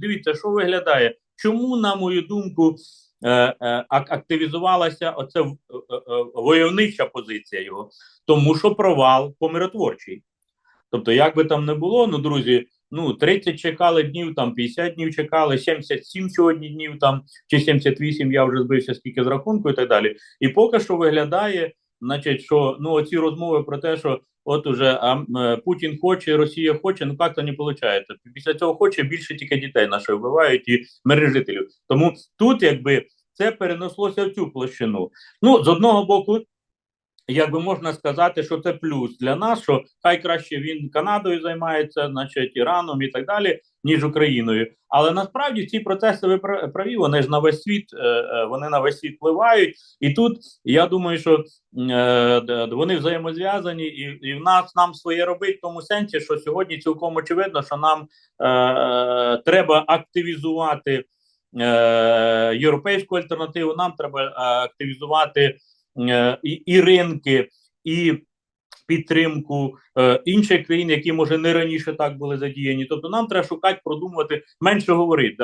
Дивіться, що виглядає. Чому, на мою думку, е, е, ак- активізувалася оця е, войовнича позиція його? Тому що провал помиротворчий. Тобто, як би там не було, ну друзі, ну 30 чекали днів, там 50 днів чекали, 77 сьогодні днів там чи 78, я вже збився скільки з рахунку і так далі. І поки що виглядає, значить, що ну оці розмови про те, що от уже а, е, Путін хоче, Росія хоче, ну як то не виходить. Після цього хоче більше тільки дітей наших вбивають і мережителів. жителів. Тому тут якби це перенеслося в цю площину. Ну з одного боку. Якби можна сказати, що це плюс для нас, що хай краще він Канадою займається, значить Іраном і так далі, ніж Україною. Але насправді ці процеси ви пра- праві, вони ж на весь світ, е, е, вони на весь світ впливають. І тут я думаю, що е, вони взаємозв'язані, і, і в нас нам своє робить в тому сенсі, що сьогодні цілком очевидно, що нам е, треба активізувати європейську альтернативу. Нам треба активізувати і, і ринки, і підтримку е, інших країн, які може не раніше так були задіяні. Тобто нам треба шукати, продумувати, менше говорити.